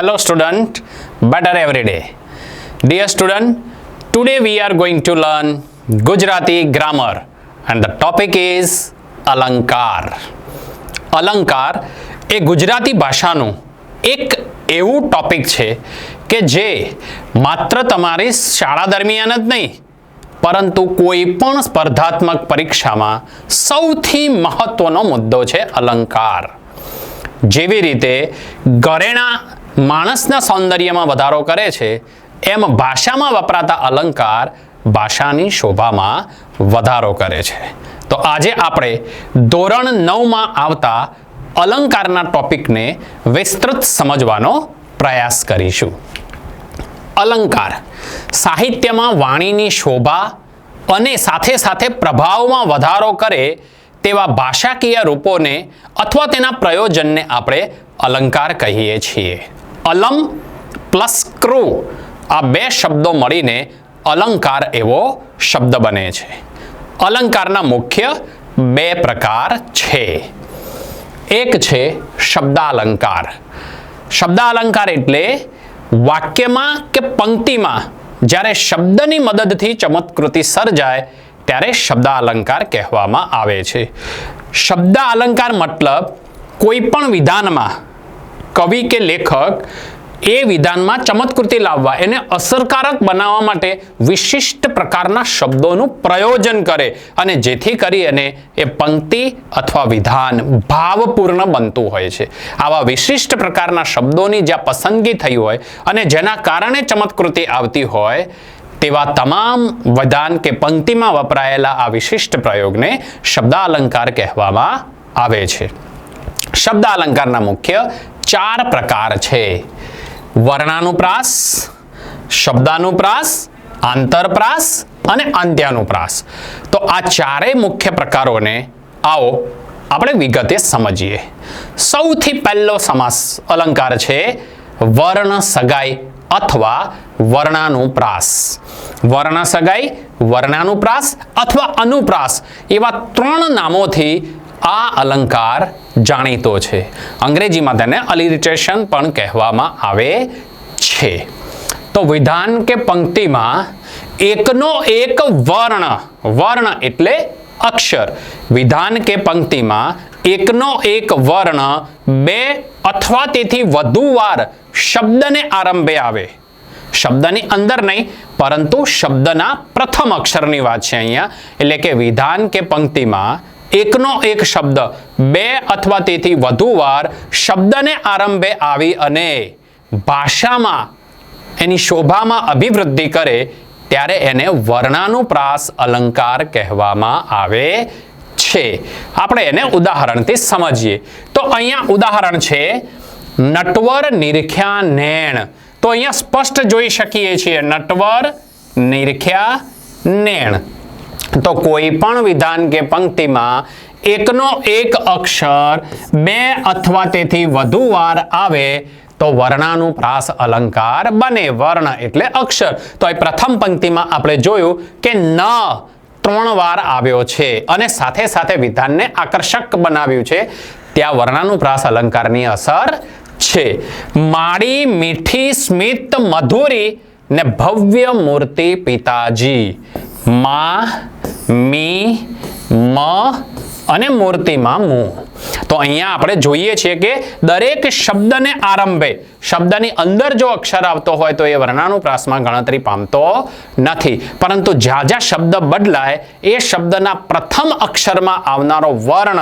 Student, better every day. Dear student, today we are going to learn Gujarati grammar and the topic is અલંકાર અલંકાર એ ગુજરાતી ભાષાનું એક એવું topic છે કે જે માત્ર તમારી શાળા દરમિયાન જ નહીં પરંતુ કોઈ પણ સ્પર્ધાત્મક પરીક્ષામાં સૌથી મહત્વનો મુદ્દો છે અલંકાર જેવી રીતે ઘરેણા માણસના સૌંદર્યમાં વધારો કરે છે, એમ ભાષામાં વપરાતા અલંકાર ભાષાની શોભામાં વધારો કરે છે. તો આજે આપણે ધોરણ નવમાં આવતા અલંકારના ટોપિકને વિસ્તૃત સમજવાનો પ્રયાસ કરીશું. અલંકાર સાહિત્યમાં વાણીની શોભા અને સાથે સાથે પ્રભાવમાં વધારો કરે તેવા ભાષાકીય રૂપોને અથવા તેના પ્રયોજનને આપણે અલંકાર કહીએ છીએ. અલમ પ્લસ ક્રુ. આ બે શબ્દો મળીને અલંકાર એવો શબ્દ બને છે. અલંકારના મુખ્ય બે પ્રકાર છે. એક છે શબ્દાલંકાર. શબ્દાલંકાર એટલે વાક્યમાં કે પંક્તિમાં જ્યારે શબ્દની મદદથી ચમત્કૃતિ સર્જાય ત્યારે શબ્દાલંકાર કહેવામાં આવે છે. શબ્દાલંકાર મતલબ કોઈ પણ વિધાનમાં કવિ કે લેખક એ વિધાનમાં ચમત્કૃતિ લાવવા, એને અસરકારક બનાવવા માટે વિશિષ્ટ પ્રકારના શબ્દોનું પ્રયોજન કરે અને જેથી કરી અને એ પંક્તિ અથવા વિધાન ભાવપૂર્ણ બનતું હોય છે. આવા વિશિષ્ટ પ્રકારના શબ્દોની જ્યાં પસંદગી થઈ હોય અને જેના કારણે ચમત્કૃતિ આવતી હોય, તેવા તમામ વિધાન કે પંક્તિમાં વપરાયેલા આ વિશિષ્ટ પ્રયોગને શબ્દાલંકાર કહેવામાં આવે છે. શબ્દ અલંકારના મુખ્ય ચાર પ્રકાર છે. વર્ણાનુપ્રાસ શબ્દાનુપ્રાસ આંતરપ્રાસ અને અંત્યાનુપ્રાસ તો આ ચારેય મુખ્ય પ્રકારોને આવો આપણે વિગતે સમજીએ. સૌથી પહેલો સમાસ અલંકાર છે વર્ણ સગાઈ અથવા વર્ણાનુપ્રાસ વર્ણ સગાઈ વર્ણાનુપ્રાસ અથવા અનુપ્રાસ એવા ત્રણ નામોથી આ અલંકાર જાણીતો છે. અંગ્રેજીમાં તેને અલિરિટેશન પણ કહેવામાં આવે છે. તો વિધાન કે પંક્તિમાં એકનો એક વર્ણ વર્ણ એટલે અક્ષર. વિધાન કે પંક્તિમાં એકનો એક વર્ણ બે અથવા તેથી વધુ વાર શબ્દને આરંભે આવે. શબ્દની અંદર નહીં, પરંતુ શબ્દના પ્રથમ અક્ષરની વાત છે અહીંયા. એટલે કે વિધાન કે પંક્તિમાં એકનો એક શબ્દ. બે અથવા તેથી વધુ વાર શબ્દને આરંભે આવી અને ભાષામાં, એની શોભામાં અભિવૃદ્ધિ કરે ત્યારે એને વર્ણાનુપ્રાસ અલંકાર કહેવામાં આવે છે. આપણે એને ઉદાહરણથી સમજીએ. તો અહીંયા ઉદાહરણ છે, નટવર નિરખ્યા નેણ. તો અહીંયા સ્પષ્ટ જોઈ શકીએ છીએ, નટવર નિરખ્યા નેણ. તો કોઈ પણ વિધાન કે પંક્તિમાં એકનો એક અક્ષર, બે અથવા તેથી વધુ વાર આવે તો વર્ણાનુપ્રાસ અલંકાર બને. વર્ણ એટલે અક્ષર. તો એ પ્રથમ પંક્તિમાં આપણે જોયું કે ન ત્રણ વાર આવ્યો છે અને સાથે સાથે વિધાનને આકર્ષક બનાવ્યું છે. ત્યાં વર્ણાનુપ્રાસ અલંકારની અસર છે. માળી, મીઠી, સ્મિત, મધુરી ને ભવ્ય મૂર્તિ પિતાજી. મા, મી, મ અને મૂર્તિમાં મુ. તો અહીંયા આપણે જોઈએ છીએ કે દરેક શબ્દને આરંભે, શબ્દની અંદર જો અક્ષર આવતો હોય તો એ વર્ણાનુપ્રાસમાં ગણતરી પામતો નથી. પરંતુ જ્યાં જ્યાં શબ્દ બદલાય, એ શબ્દના પ્રથમ અક્ષરમાં આવનારો વર્ણ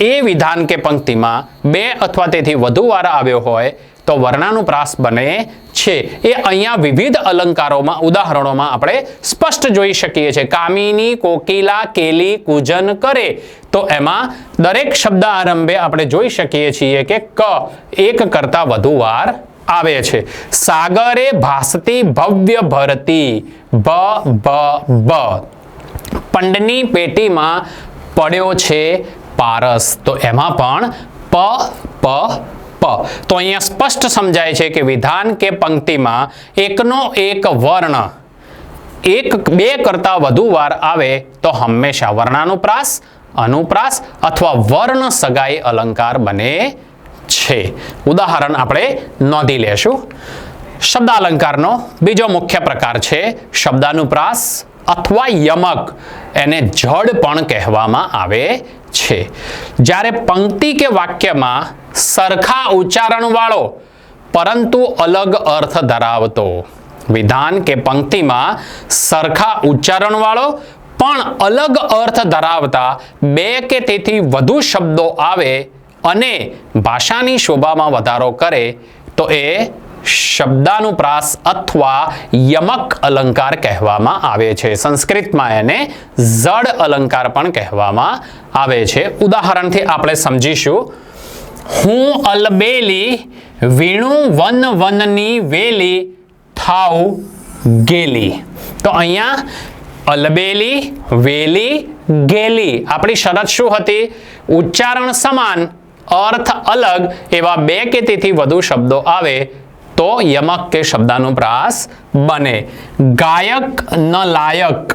એ વિધાન કે પંક્તિમાં બે અથવા તેથી વધુ વાર આવ્યો હોય તો વર્ણાનુપ્રાસ બને છે. એ અહીંયા વિવિધ અલંકારોમાં, ઉદાહરણોમાં આપણે સ્પષ્ટ જોઈ શકીએ છીએ. કામિની, કોકિલા, કેલી, કૂજન, કરે. તો એમાં દરેક શબ્દ આરંભે આપણે જોઈ શકીએ છીએ કે ક એક કરતા વધુ વાર આવે છે. સાગરે ભાસતી ભવ્ય ભરતી ભ ભ બ. પંડની પેટીમાં પડ્યો છે પારસ. તો એમાં પણ પ પ તો અહીંયા સ્પષ્ટ સમજાય છે કે વિધાન કે પંક્તિમાં એકનો એક વર્ણ એક બે કરતાં વધુ વાર આવે તો હંમેશા વર્ણાનુપ્રાસ, અનુપ્રાસ અથવા વર્ણ સગાઈ અલંકાર બને છે છે. ઉદાહરણ આપણે નોંધી લેશું. શબ્દાલંકારનો બીજો મુખ્ય પ્રકાર છે શબ્દાનુપ્રાસ અથવા યમક. એને જડ પણ કહેવામાં આવે છે. જ્યારે પંક્તિ કે વાક્યમાં સરખા ઉચ્ચારણવાળો, પરંતુ અલગ અર્થ ધરાવતો. વિધાન કે પંક્તિમાં સરખા ઉચ્ચારણવાળો પણ અલગ અર્થ ધરાવતા બે કે તેથી વધુ શબ્દો આવે અને ભાષાની શોભામાં વધારો કરે, તો એ શબ્દાનુપ્રાસ અથવા યમક અલંકાર કહેવામાં આવે છે. સંસ્કૃતમાં એને જડ અલંકાર પણ કહેવામાં આવે છે. ઉદાહરણથી આપણે સમજીશું. હું અલબેલી વીણું વન વનની વેલી થાવ ગેલી. તો અહીંયા અલબેલી વેલી ગેલી. આપણી શરત શું હતી? ઉચ્ચારણ સમાન, અર્થ અલગ એવા બે કે તેથી વધુ શબ્દો આવે તો યમક કે શબ્દાનુપ્રાસ બને. ગાયક ન લાયક.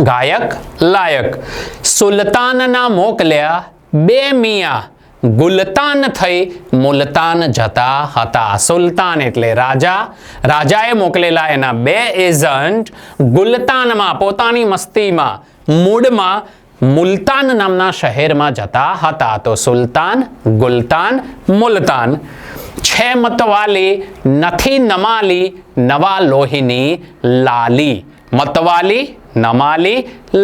ગાયક લાયક. સુલતાનના મોકલ્યા બે મિયા. ગુલતાન થઈ મુલતાન જતા હતા. સુલતાન એટલે રાજા. રાજાએ મોકલેલા એના બે એજન્ટ ગુલતાનમાં, પોતાની મસ્તીમાં, મૂડમાં મુલતાન નામના શહેરમાં જતા હતા. તો સુલતાન, ગુલતાન, મુલતાન. છે મતવાલી નથી નમાલી નવા લોહીની લાલી. મતવાલી, નમાલી,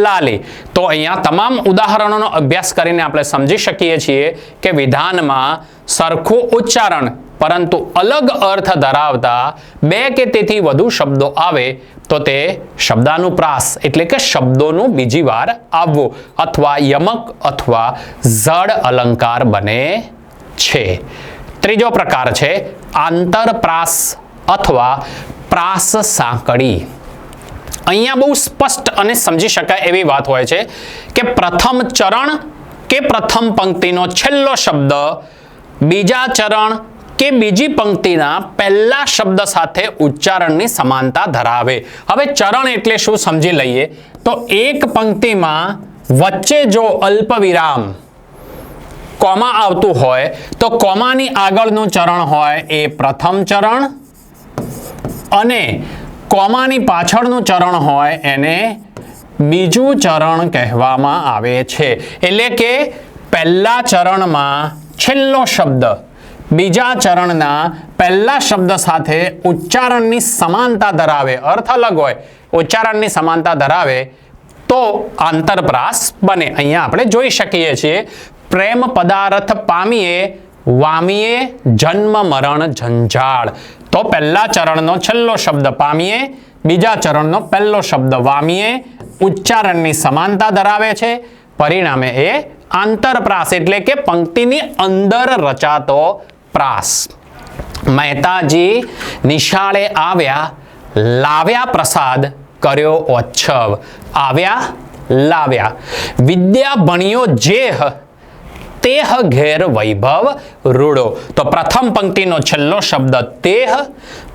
લાલી. તો અહીંયા તમામ ઉદાહરણોનો અભ્યાસ કરીને આપણે સમજી શકીએ છીએ કે વિધાનમાં સરખું ઉચ્ચારણ, પરંતુ અલગ અર્થ ધરાવતા બે કે તેથી વધુ શબ્દો આવે, તો તે શબ્દાનુપ્રાસ, એટલે કે શબ્દોનું બીજી વાર આવવું, અથવા યમક અથવા જડ અલંકાર બને છે. ત્રીજો પ્રકાર છે આંતરપ્રાસ અથવા પ્રાસ સાંકળી અહીંયા બહુ સ્પષ્ટ અને સમજી શકાય એવી વાત હોય છે કે પ્રથમ ચરણ કે પ્રથમ પંક્તિનો છેલ્લો શબ્દ, બીજા ચરણ કે બીજી પંક્તિના પહેલા શબ્દ સાથે ઉચ્ચારણની સમાનતા ધરાવે. હવે ચરણ એટલે શું સમજી લઈએ? તો એક પંક્તિમાં વચ્ચે જો અલ્પ વિરામ કોમા આવતું હોય, તો કોમાની આગળનું ચરણ હોય એ પ્રથમ ચરણ અને કોમાની પાછળનું ચરણ હોય એને બીજું ચરણ કહેવામાં આવે છે. એટલે કે પહેલા ચરણમાં છેલ્લો શબ્દ, બીજા ચરણના પહેલા શબ્દ સાથે ઉચ્ચારણની સમાનતા ધરાવે. અર્થ અલગ હોય. ઉચ્ચારણની સમાનતા ધરાવે તો આંતરપ્રાસ બને. અહીંયા આપણે જોઈ શકીએ છીએ, પ્રેમ પદાર્થ પામીએ, વામીએ જન્મ મરણ ઝંઝાળ તો પહેલા ચરણનો છેલ્લો શબ્દ પામીએ, બીજા ચરણનો પહેલો શબ્દ વામીએ. ઉચ્ચારણની સમાનતા ધરાવે છે. પરિણામે એ આંતરપ્રાસ એટલે કે પંક્તિની અંદર રચાતો પ્રાસ. મહેતાજી નિશાળે આવ્યા, લાવ્યા પ્રસાદ, કર્યો ઓચ્છવ આવ્યા, લાવ્યા. વિદ્યા ભણ્યો જેહ તેહ ઘેર વૈભવ રૂડો. તો પ્રથમ પંક્તિનો છેલ્લો શબ્દ તેહ,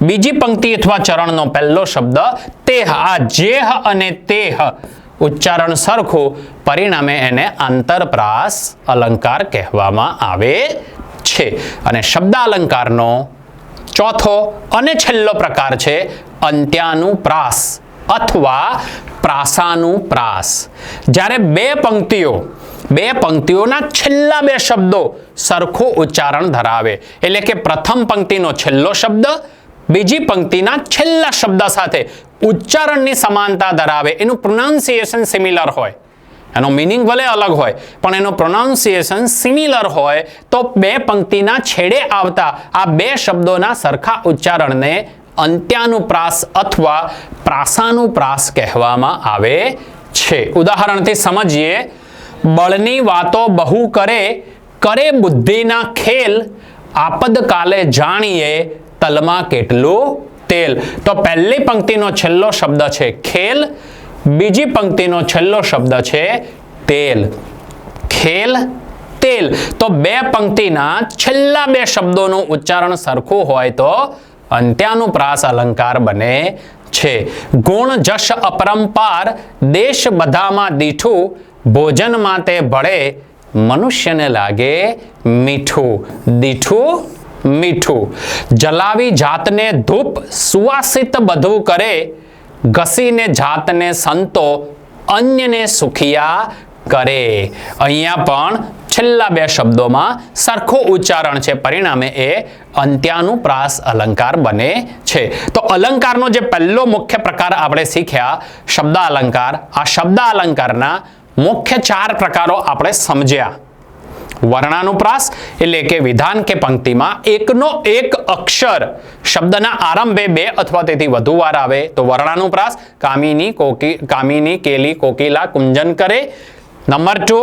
બીજી પંક્તિ અથવા ચરણનો પહેલો શબ્દ તેહ. આ જેહ અને તેહ ઉચ્ચારણ સરખું પરિણામે એને આંતરપ્રાસ અલંકાર કહેવામાં આવે છે. અને શબ્દાલંકારનો ચોથો અને છેલ્લો પ્રકાર છે અંત્યાનુપ્રાસ અથવા પ્રાસાનુપ્રાસ. જ્યારે બે પંક્તિઓ બે પંક્તિઓના છેલ્લા બે શબ્દો સરખું ઉચ્ચારણ ધરાવે. એટલે કે પ્રથમ પંક્તિનો છેલ્લો શબ્દ, બીજી પંક્તિના છેલ્લા શબ્દ સાથે ઉચ્ચારણની સમાનતા ધરાવે. એનું પ્રોનાઉન્સિએશન સિમિલર હોય. એનો મિનિંગ ભલે અલગ હોય, પણ એનો પ્રોનાઉન્સિએશન સિમિલર હોય તો બે પંક્તિના છેડે આવતા આ બે શબ્દોના સરખા ઉચ્ચારણને અંત્યાનુપ્રાસ અથવા પ્રાસાનુપ્રાસ કહેવામાં આવે છે. ઉદાહરણથી સમજીએ બળની વાતો બહુ કરે કરે બુદ્ધિના ખેલ, આપદકાલે જાણીએ તલમાં કેટલું તેલ. તો પહેલી પંક્તિનો છેલ્લો શબ્દ છે ખેલ, બીજી પંક્તિનો છેલ્લો શબ્દ છે તેલ. ખેલ, તેલ. તો બે પંક્તિના છેલ્લા બે શબ્દોનું ઉચ્ચારણ સરખું હોય તો અંત્યાનુપ્રાસ અલંકાર બને છે. ગુણ, જશ, અપરંપાર, દેશ બધામાં દીઠું ભોજનમાં તે ભળે મનુષ્યને લાગે મીઠું, દીઠું મીઠું. જલાવી જાતને ધૂપ સુવાસિત બધું કરે, ઘસીને જાતને સંતો અન્યને સુખિયા કરે. અહીંયા પણ છેલ્લા બે શબ્દોમાં સરખું ઉચ્ચારણ છે. પરિણામે એ અંત્યાનુપ્રાસ અલંકાર બને છે. તો અલંકારનો જે પહેલો મુખ્ય પ્રકાર આપણે શીખ્યા શબ્દ અલંકાર આ શબ્દ અલંકારના મુખ્ય ચાર પ્રકારો આપણે સમજ્યા. વર્ણાનુપ્રાસ એટલે કે વિધાન કે પંક્તિમાં એકનો એક અક્ષર. શબ્દના આરંભે બે અથવા તેથી વધુ વાર આવે તો વર્ણાનુપ્રાસ, કામિની કોકી, કામિની કેલી કોકિલા કુંજન કરે. નંબર ટુ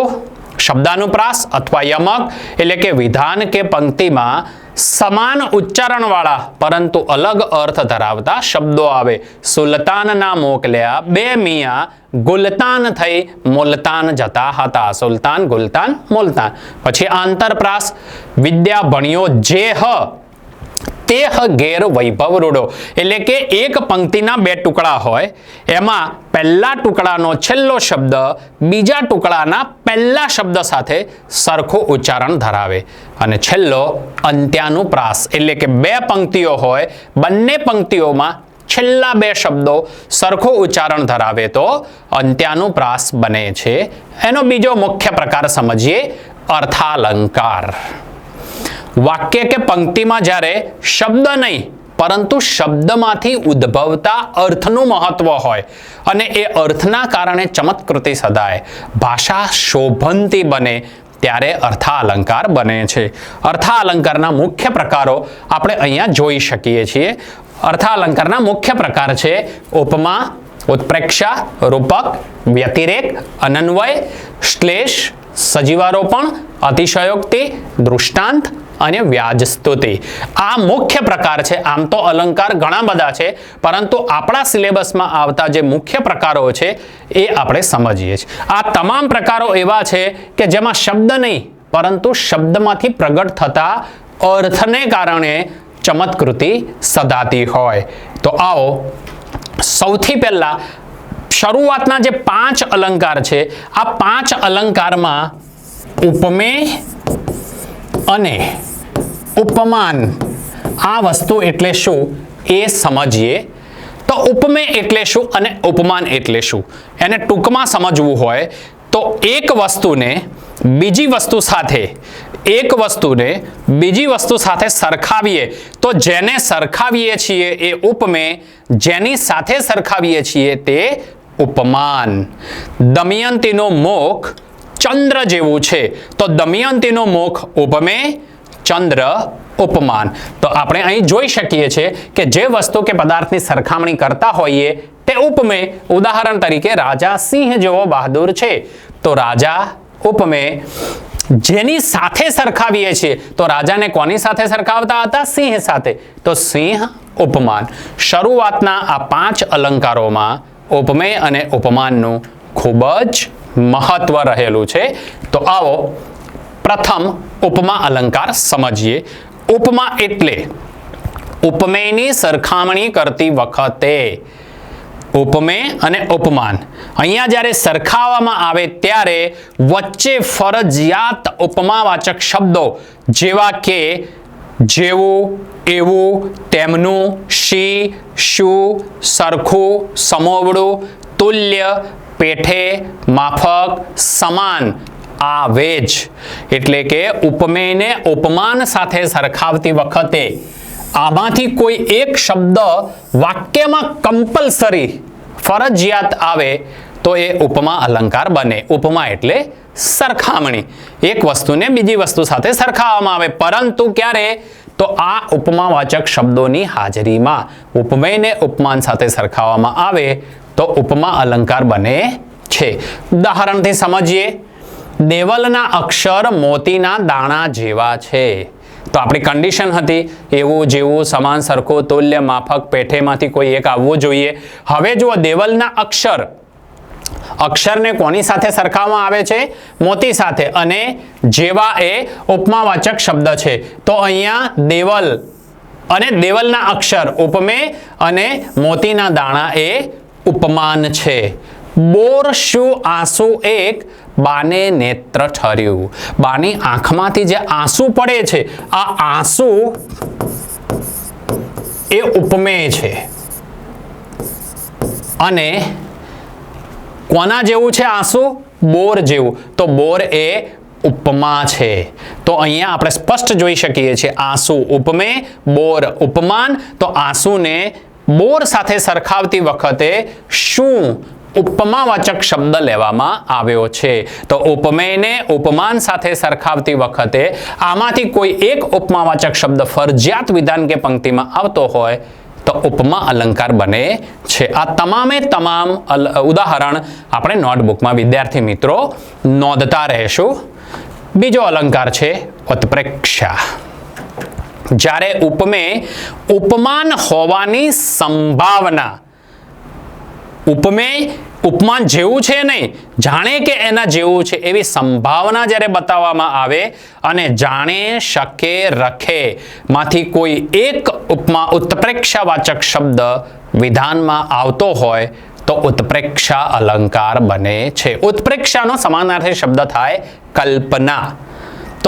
શબ્દાનુપ્રાસ અથવા યમક એટલે કે વિધાન કે પંક્તિમાં સમાન ઉચ્ચારણવાળા, પરંતુ અલગ અર્થ ધરાવતા શબ્દો આવે. સુલતાનના મોકલ્યા, બે મિયા, ગુલતાન થઈ, મુલતાન જતા હતા. સુલતાન, ગુલતાન, મુલતાન. પછી આંતરપ્રાસ વિદ્યા ભણ્યો જે હ તે હ ઘેર વૈભવ રૂડો એટલે કે એક પંક્તિના બે ટુકડા હોય. એમાં પહેલા ટુકડાનો છેલ્લો શબ્દ બીજા ટુકડાના પહેલા શબ્દ સાથે સરખું ઉચ્ચારણ ધરાવે. અને છેલ્લો અંત્યાનુપ્રાસ, એટલે કે બે પંક્તિઓ હોય, બંને પંક્તિઓમાં છેલ્લા બે શબ્દો સરખું ઉચ્ચારણ ધરાવે તો અંત્યાનુપ્રાસ બને છે. એનો બીજો મુખ્ય પ્રકાર સમજીએ અર્થાલંકાર. વાક્ય કે પંક્તિમાં જ્યારે શબ્દ નહીં, પરંતુ શબ્દમાંથી ઉદ્ભવતા અર્થનું મહત્વ હોય અને એ અર્થના કારણે ચમત્કૃતિ સદાય, ભાષા શોભંતી બને ત્યારે અર્થાલંકાર બને છે. અર્થાલંકારના મુખ્ય પ્રકારો આપણે અહીંયા જોઈ શકીએ છીએ. અર્થાલંકારના મુખ્ય પ્રકાર છે ઉપમા, ઉત્પ્રેક્ષા, રૂપક, વ્યતિરેક, અનન્વય, શ્લેષ સજીવારોપણ, અતિશયોક્તિ, દૃષ્ટાંત અને વ્યાજ સ્તુતિ આ મુખ્ય પ્રકાર છે. આમ તો અલંકાર ઘણા બધા છે, પરંતુ આપણા સિલેબસમાં આવતા જે મુખ્ય પ્રકારો છે, એ આપણે સમજીએ છીએ. આ તમામ પ્રકારો એવા છે કે જેમાં શબ્દ નહીં, પરંતુ શબ્દમાંથી પ્રગટ થતા અર્થને કારણે ચમત્કૃતિ સદાતી હોય. તો આવો, સૌથી પહેલા શરૂઆતના જે પાંચ અલંકાર છે, આ પાંચ અલંકારમાં ઉપમેય અને ઉપમાન. આ વસ્તુ એટલે શું? એ સમજીએ. તો ઉપમેય એટલે શું અને ઉપમાન એટલે શું? એને ટૂંકમાં સમજવું હોય તો એક વસ્તુને બીજી વસ્તુ સાથે, એક વસ્તુને બીજી વસ્તુ સાથે સરખાવીએ. તો જેને સરખાવીએ છીએ એ ઉપમેય જેની સાથે સરખાવીએ છીએ તે ઉપમાન દમયંતીનો મુખ ચંદ્ર જેવું છે. તો દમયંતીનો મુખ ઉપમે ચંદ્ર ઉપમાન તો આપણે અહીં જોઈ શકીએ છીએ કે જે વસ્તુ કે પદાર્થની સરખામણી કરતા હોઈએ તે ઉપમે ઉદાહરણ તરીકે રાજા સિંહ જેવો બહાદુર છે. તો રાજા ઉપમે જેની સાથે સરખાવીએ છીએ તો રાજાને કોની સાથે સરખાવતા હતા? સિંહ સાથે. તો સિંહ ઉપમાન શરૂઆતના આ પાંચ અલંકારોમાં ઉપમેય અને ઉપમાનનું ખૂબ જ મહત્વ રહેલું છે. તો આવો પ્રથમ ઉપમા અલંકાર સમજીએ. ઉપમા એટલે ઉપમેયની સરખામણી કરતી વખતે ઉપમેય અને ઉપમાન. અહીંયા જ્યારે સરખાવવામાં આવે ત્યારે વચ્ચે ફરજિયાત ઉપમાવાચક શબ્દો જેવા કે જેવું, એવું, તેમનું શી, શું, સરખું, સમોવડું, તુલ્ય, પેઠે, માફક, સમાન આવે જ એટલે કે ઉપમેયને ઉપમાન સાથે સરખાવતી વખતે આમાંથી કોઈ એક શબ્દ વાક્યમાં કમ્પલસરી ફરજિયાત આવે તો એ ઉપમા અલંકાર બને. ઉપમા એટલે સરખામણી. એક વસ્તુને બીજી વસ્તુ સાથે સરખાવવામાં આવે. પરંતુ ક્યારે? તો આ ઉપમાવાચક શબ્દોની હાજરીમાં. ઉપમેયને ઉપમાન સાથે સરખાવવામાં આવે તો ઉપમા અલંકાર બને છે. ઉદાહરણથી સમજીએ. દેવલના અક્ષર મોતીના દાણા જેવા છે. તો આપણી કન્ડિશન હતી. એવું જેવું સમાન સરખું, તુલ્ય, માફક, પેઠેમાંથી કોઈ એક આવવું જોઈએ. હવે જુઓ, દેવલના અક્ષર અક્ષરને કોની સાથે સરખાવવામાં આવે છે? મોતી સાથે. અને જેવા એ ઉપમાવાચક શબ્દ છે. તો અહીંયા દેવલ અને દેવલના અક્ષર ઉપમે અને મોતીના દાણા એ ઉપમાન છે. બોર શું આંસુ એક બાને નેત્ર ઠર્યું. બાની આંખમાંથી જે આંસુ પડે છે, આ આંસુ એ ઉપમેય છે. અને કોના જેવું છે આંસુ? બોર જેવું. તો બોર એ ઉપમા છે. તો અહીંયા આપણે સ્પષ્ટ જોઈ શકીએ છીએ આંસુ ઉપમે, બોર ઉપમાન. તો આંસુને બોર સાથે સરખાવતી વખતે શું ઉપમાવાચક શબ્દ લેવામાં આવ્યો છે? તો ઉપમેયને ઉપમાન સાથે સરખાવતી વખતે આમાંથી કોઈ એક ઉપમાવાચક શબ્દ ફરજિયાત વિધાન કે પંક્તિમાં આવતો હોય તો ઉપમા અલંકાર બને છે. આ તમામે તમામ ઉદાહરણ આપણે નોટબુકમાં વિદ્યાર્થી મિત્રો નોંધતા રહેશું. બીજો અલંકાર છે ઉત્પ્રેક્ષા. જ્યારે ઉપમે ઉપમાન હોવાની સંભાવના ઉપમેય ઉપમાન જેવું છે નહીં, જાણે કે એના જેવું છે એવી સંભાવના જ્યારે બતાવવામાં આવે અને જાણે, શકે, રખે, માંથી કોઈ એક ઉપમા ઉત્પ્રેક્ષાવાચક શબ્દ વિધાનમાં આવતો હોય તો ઉત્પ્રેક્ષા અલંકાર બને છે. ઉત્પ્રેક્ષાનો સમાનાર્થી શબ્દ થાય કલ્પના.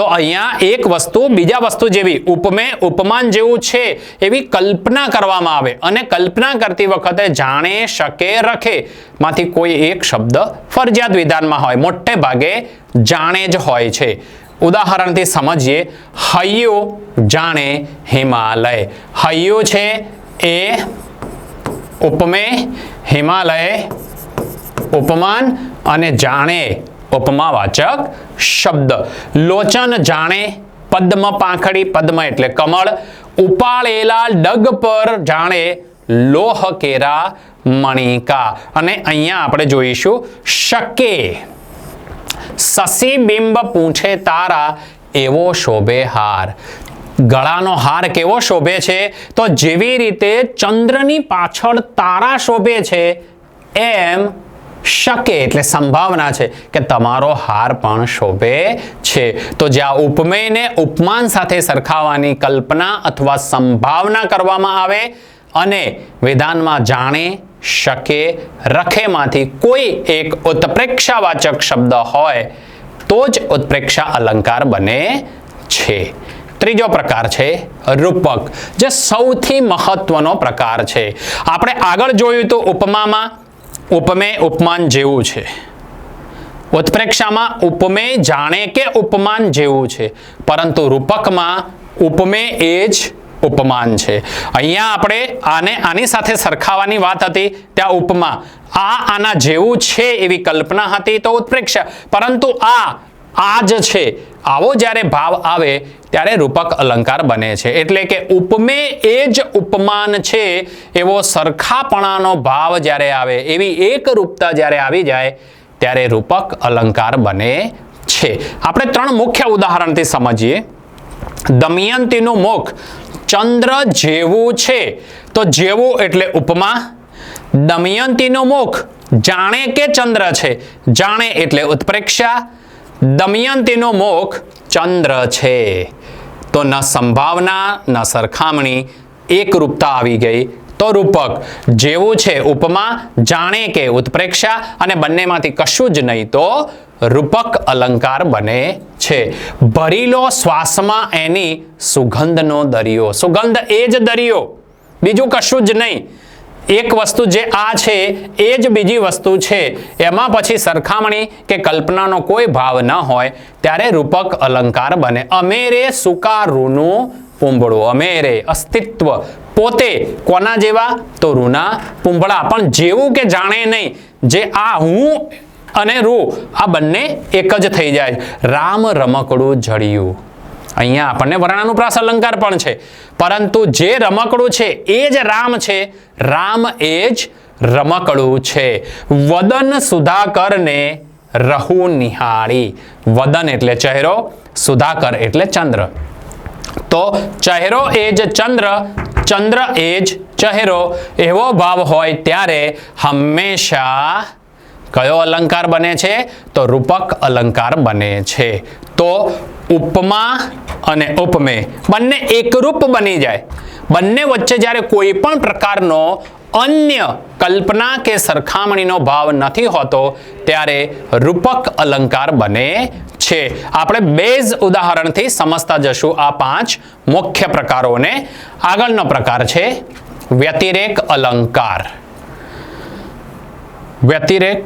તો અહીંયા એક વસ્તુ, બીજા વસ્તુ જેવી, ઉપમે ઉપમાન જેવું છે એવી કલ્પના કરવામાં આવે. અને કલ્પના કરતી વખતે જાણે, શકે, રખે માંથી કોઈ એક શબ્દ ફરજિયાત વિધાનમાં હોય. મોટે ભાગે જાણે જ હોય છે. ઉદાહરણથી સમજીએ, હૈયો જાણે હિમાલય. હૈયો છે એ ઉપમે હિમાલય, ઉપમાન અને જાણે ઉપમાવાચક શબ્દ. લોચન જાણે પદ્મ પાંખડી, પદ્મ એટલે કમળ. ઉપાળેલા ડગ પર જાણે લોહ કેરા મણિકા. અને અહીંયા આપણે જોઈશું શકે. સસીબિંબ પૂંછે તારા એવો શોભે હાર. ગળાનો હાર કેવો શોભે છે? તો જેવી રીતે ચંદ્રની પાછળ તારા શોભે છે, એમ શકે એટલે સંભાવના છે કે તમારો હાર પણ શોભે છે. તો જ્યાં ઉપમેયને ઉપમાન સાથે સરખાવવાની કલ્પના અથવા સંભાવના કરવામાં આવે અને વિધાનમાં જાણે, શકે, રખેમાંથી કોઈ એક ઉત્પ્રેક્ષાવાચક શબ્દ હોય, તો જ ઉત્પ્રેક્ષા અલંકાર બને છે. ત્રીજો પ્રકાર છે રૂપક, જે સૌથી મહત્વનો પ્રકાર છે. આપણે આગળ જોયું તો ઉપમામાં ઉપમે ઉપમાન જેવું છે. ઉત્પ્રેક્ષામાં ઉપમે જાણે કે ઉપમાન જેવું છે, પરંતુ રૂપકમાં ઉપમે એ જ ઉપમાન છે. અહીંયા આપણે આને આની સાથે સરખાવાની વાત હતી, ત્યાં ઉપમા. આ આના જેવું છે એવી કલ્પના હતી તો ઉત્પ્રેક્ષા. પરંતુ આ આ જ છે. આવો જ્યારે ભાવ આવે ત્યારે રૂપક અલંકાર બને છે. એટલે કે ઉપમે એ જ ઉપમાન છે, એવો સરખાપણાનો ભાવ જ્યારે આવે, એવી એકરૂપતા જ્યારે આવી જાય, ત્યારે રૂપક અલંકાર બને છે. આપણે ત્રણ મુખ્ય ઉદાહરણથી સમજીએ. દમયંતીનું મુખ ચંદ્ર જેવું છે. તો જેવું એટલે ઉપમા. દમયંતીનું મુખ જાણે કે ચંદ્ર છે. જાણે એટલે ઉત્પ્રેક્ષા. દમયંતીનું મોખ ચંદ્ર છે. તો ન સંભાવના, ન સરખામણી, એકરૂપતા આવી ગઈ. તો રૂપક જેવું છે ઉપમા, જાણે કે ઉત્પ્રેક્ષા અને બંનેમાંથી કશું જ નહીં તો રૂપક અલંકાર બને છે. ભરીલો શ્વાસમાં એની સુગંધનો દરિયો. સુગંધ એ જ દરિયો. બીજું કશું જ નહીં. એક વસ્તુ જે આ છે, એ જ બીજી વસ્તુ છે. એમાં પછી સરખામણી કે કલ્પનાનો કોઈ ભાવ ન હોય, ત્યારે રૂપક અલંકાર બને. અમેરે સુકા રૂનું પૂંબળું અમેરે અસ્તિત્વ. પોતે કોના જેવા? તો રૂના પૂંબળા પણ જેવું કે જાણે નહીં, જે આ હું અને રૂ, આ બંને એક જ થઈ જાય. રામ રમકડું જડિયું અહીંયા આપણને વર્ણાનુપ્રાસ અલંકાર પણ છે. પરંતુ જે રમકડું છે, એ જ રામ છે. રામ એ જ રમકડું છે. વદન સુધાકરને રહુ નિહાળી. વદન એટલે ચહેરો, સુધાકર એટલે ચંદ્ર. તો ચહેરો એ જ ચંદ્ર ચંદ્ર એ જ ચહેરો. એવો ભાવ હોય ત્યારે હંમેશા કયો અલંકાર બને છે? તો રૂપક અલંકાર બને છે. તો ઉપમા અને ઉપમે બંને એકરૂપ બની જાય. બંને વચ્ચે જ્યારે કોઈ પણ પ્રકારનો અન્ય કલ્પના કે સરખામણીનો ભાવ નથી હોતો, ત્યારે રૂપક અલંકાર બને છે. આપણે બેઝ ઉદાહરણથી સમજતા જશું આ પાંચ મુખ્ય પ્રકારોને. આગળનો પ્રકાર છે વ્યતિરેક અલંકાર. વ્યતિરેક